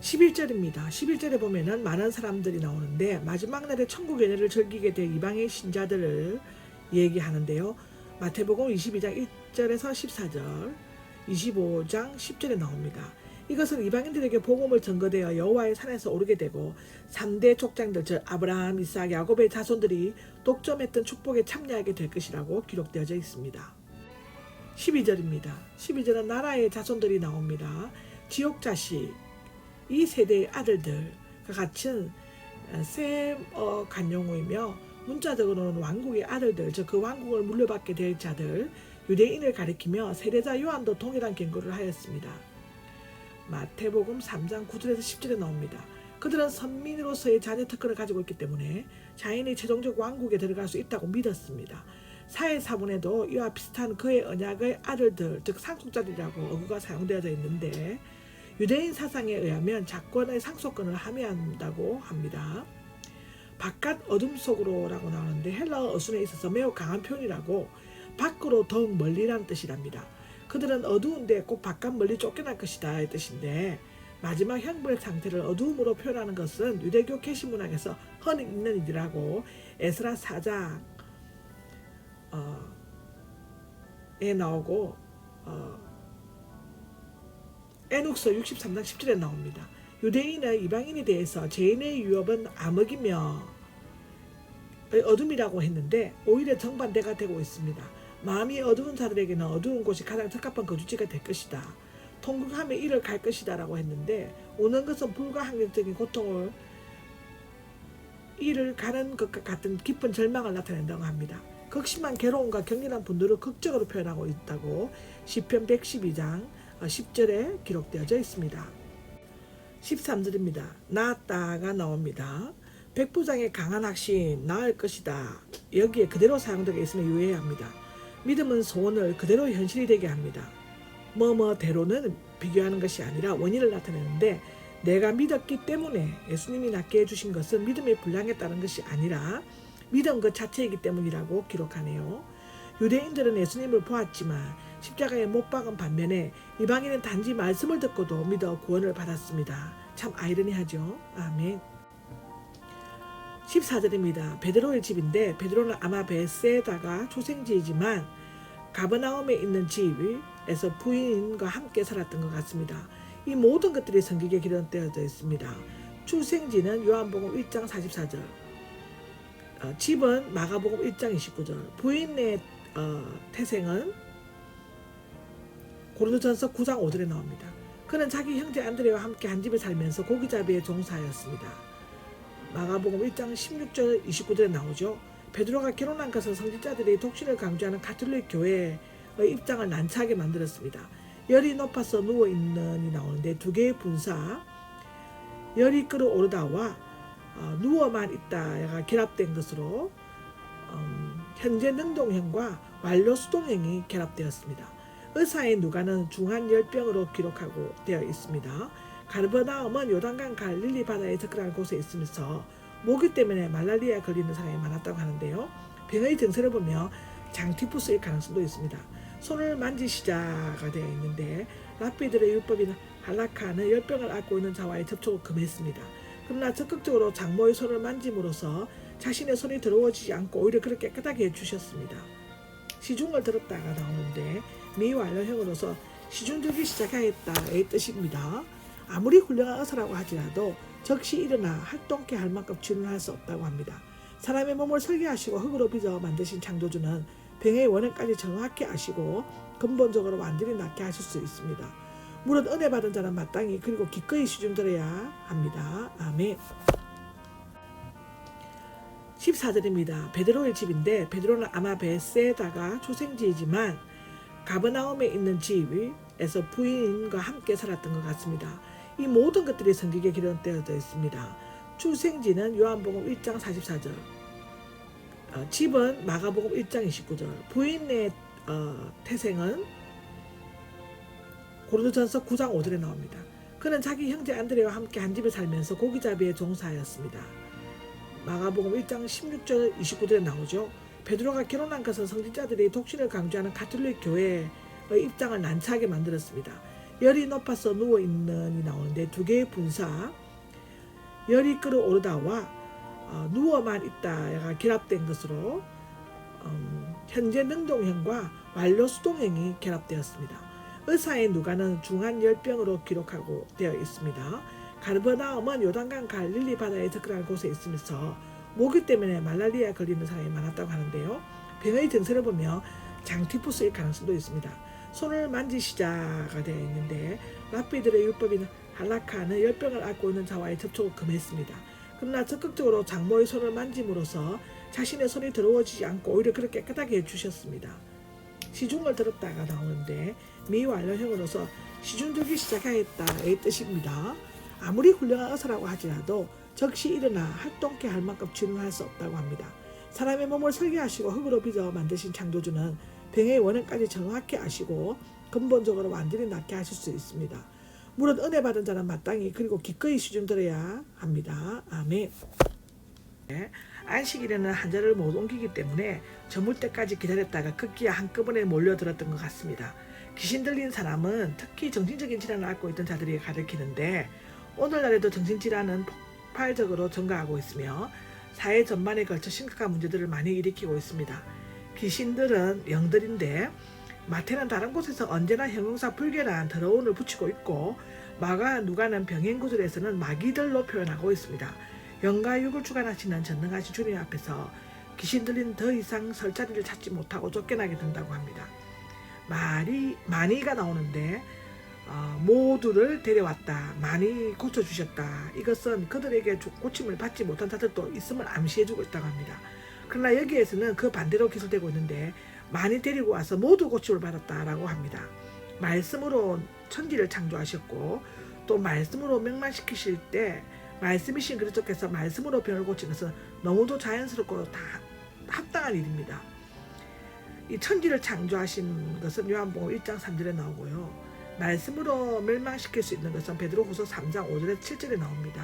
11절입니다. 11절에 보면은 많은 사람들이 나오는데 마지막 날에 천국 연회를 즐기게 될 이방의 신자들을 얘기하는데요. 마태복음 22장 1절에서 14절, 25장 10절에 나옵니다. 이것은 이방인들에게 복음을 전거되어 여호와의 산에서 오르게 되고 3대 족장들 즉 아브라함, 이삭, 야곱의 자손들이 독점했던 축복에 참여하게 될 것이라고 기록되어져 있습니다. 12절입니다. 12절은 나라의 자손들이 나옵니다. 지옥 자식, 이 세대의 아들들과 같은 셈어 간용우이며 문자적으로는 왕국의 아들들, 즉 그 왕국을 물려받게 될 자들, 유대인을 가리키며 세대자 요한도 동일한 경고를 하였습니다. 마태복음 3장 9절에서 10절에 나옵니다. 그들은 선민으로서의 자녀 특권을 가지고 있기 때문에 자인이 최종적 왕국에 들어갈 수 있다고 믿었습니다. 사회 사본에도 이와 비슷한 그의 언약의 아들들, 즉 상속자들이라고 어구가 사용되어져 있는데 유대인 사상에 의하면 자권의 상속권을 함의한다고 합니다. 바깥 어둠 속으로라고 나오는데 헬라어 어순에 있어서 매우 강한 표현이라고 밖으로 더욱 멀리라는 뜻이랍니다. 그들은 어두운데 꼭 바깥 멀리 쫓겨날 것이다 이 뜻인데 마지막 형벌 상태를 어두움으로 표현하는 것은 유대교 개시 문학에서 흔히 있는 일이라고 에스라 4장 어, 에 나오고 어, 에녹서 63장 10절에 나옵니다. 유대인의 이방인에 대해서 죄인의 유업은 암흑이며 어둠이라고 했는데 오히려 정반대가 되고 있습니다. 마음이 어두운 자들에게는 어두운 곳이 가장 적합한 거주지가 될 것이다. 통곡함에 이를 갈 것이다 라고 했는데 오는 것은 불가항력적인 고통을 이를 가는 것과 같은 깊은 절망을 나타낸다고 합니다. 극심한 괴로움과 격렬한 분노를 극적으로 표현하고 있다고 시편 112장 10절에 기록되어져 있습니다. 13절입니다. 나았다가 나옵니다. 백부장의 강한 확신 나을 것이다. 여기에 그대로 사용되어 있으면 유의해야 합니다. 믿음은 소원을 그대로 현실이 되게 합니다. 뭐뭐대로는 비교하는 것이 아니라 원인을 나타내는데 내가 믿었기 때문에 예수님이 낫게 해주신 것은 믿음의 분량에 따른 것이 아니라 믿음 그 자체이기 때문이라고 기록하네요. 유대인들은 예수님을 보았지만 십자가에 못 박은 반면에 이방인은 단지 말씀을 듣고도 믿어 구원을 받았습니다. 참 아이러니하죠. 아멘. 14절입니다. 베드로의 집인데 베드로는 아마 베세다가 초생지이지만 가버나움에 있는 집에서 부인과 함께 살았던 것 같습니다. 이 모든 것들이 성경에 기록되어져 있습니다. 출생지는 요한복음 1장 44절, 어, 집은 마가복음 1장 29절, 부인의 어, 태생은 고린도전서 9장 5절에 나옵니다. 그는 자기 형제 안드레와 함께 한 집에 살면서 고기잡이의 종사였습니다. 마가복음 1장 16절 29절에 나오죠. 베드로가 결혼한 것은 성직자들이 독신을 강조하는 가톨릭 교회의 입장을 난처하게 만들었습니다. 열이 높아서 누워 있는이 나오는데 두 개의 분사 열이 끌어오르다와 어, 누워만 있다가 결합된 것으로 음, 현재 능동형과 완료 수동형이 결합되었습니다. 의사의 누가는 중한 열병으로 기록하고 되어 있습니다. 가르버나움은 요단강 갈릴리 바다에 접근하는 곳에 있으면서 모기 때문에 말라리아에 걸리는 사람이 많았다고 하는데요. 병의 증세를 보며 장티푸스일 가능성도 있습니다. 손을 만지시자가 되어 있는데 라피들의 율법인 할라카는 열병을 앓고 있는 자와의 접촉을 금했습니다. 그러나 적극적으로 장모의 손을 만짐으로써 자신의 손이 더러워지지 않고 오히려 그렇게 깨끗하게 해주셨습니다. 시중을 들었다가 나오는데 미완료형으로서 시중 들기 시작하였다의 뜻입니다. 아무리 훌륭한 의사라고 하지라도 적시 일어나 활동케 할 만큼 치료할 수 없다고 합니다. 사람의 몸을 설계하시고 흙으로 빚어 만드신 창조주는 병의 원인까지 정확히 아시고 근본적으로 완전히 낫게 하실 수 있습니다. 물론 은혜 받은 자는 마땅히 그리고 기꺼이 시중 들어야 합니다. 아멘. 14절입니다. 베드로의 집인데 베드로는 아마 베세다가 초생지이지만 가버나움에 있는 집에서 부인과 함께 살았던 것 같습니다. 이 모든 것들이 성경에 기록되어져 있습니다. 출생지는 요한복음 1장 44절, 어, 집은 마가복음 1장 29절, 부인의 어, 태생은 고린도전서 9장 5절에 나옵니다. 그는 자기 형제 안드레와 함께 한 집에 살면서 고기잡이의 종사였습니다. 마가복음 1장 16절 29절에 나오죠. 베드로가 결혼한 것은 성직자들이 독신을 강조하는 가톨릭 교회의 입장을 난처하게 만들었습니다. 열이 높아서 누워 있는이 나오는데 두 개의 분사 열이 끓어오르다와 어, 누워만 있다가 결합된 것으로 음, 현재 능동형과 완료 수동형이 결합되었습니다. 의사의 누가는 중한 열병으로 기록하고 되어 있습니다. 가르버나움은 요단강 갈릴리 바다에 접근한 곳에 있으면서 모기 때문에 말라리아에 걸리는 사람이 많았다고 하는데요. 병의 증세를 보며 장티푸스일 가능성도 있습니다. 손을 만지시자가 되어 있는데 라피들의 율법인 할라카는 열병을 앓고 있는 자와의 접촉을 금했습니다. 그러나 적극적으로 장모의 손을 만짐으로써 자신의 손이 더러워지지 않고 오히려 그렇게 깨끗하게 해주셨습니다. 시중을 들었다가 나오는데 미완료형으로서 시중 들기 시작하겠다의 뜻입니다. 아무리 훌륭한 의사라고 하지라도 적시 일어나 활동케 할 만큼 진행할 수 없다고 합니다. 사람의 몸을 설계하시고 흙으로 빚어 만드신 창조주는 병의 원인까지 정확히 아시고 근본적으로 완전히 낫게 하실 수 있습니다. 물론 은혜 받은 자는 마땅히 그리고 기꺼이 시중 들어야 합니다. 아멘. 네, 안식일에는 한자를 못 옮기기 때문에 저물 때까지 기다렸다가 급기야 한꺼번에 몰려들었던 것 같습니다. 귀신 들린 사람은 특히 정신적인 질환을 앓고 있던 자들이 가리키는데 오늘날에도 정신질환은 폭발적으로 증가하고 있으며 사회 전반에 걸쳐 심각한 문제들을 많이 일으키고 있습니다. 귀신들은 영들인데 마태는 다른 곳에서 언제나 형용사 불결한 더러운을 붙이고 있고 마가 누가는 병행구절에서는 마귀들로 표현하고 있습니다. 영과 육을 주관하시는 전능하신 주님 앞에서 귀신 들린 더 이상 설 자리를 찾지 못하고 쫓겨나게 된다고 합니다. 말이 많이가 나오는데 어, 모두를 데려왔다. 많이 고쳐주셨다. 이것은 그들에게 조- 고침을 받지 못한 자들도 있음을 암시해주고 있다고 합니다. 그러나 여기에서는 그 반대로 기술되고 있는데 많이 데리고 와서 모두 고침을 받았다라고 합니다. 말씀으로 천지를 창조하셨고 또 말씀으로 명만시키실 때 말씀이신 그리스도께서 말씀으로 병을 고치는 것은 너무도 자연스럽고 다 합당한 일입니다. 이 천지를 창조하신 것은 요한복음 1장 3절에 나오고요. 말씀으로 멸망시킬 수 있는 것은 베드로후서 3장 5절에 7절에 나옵니다.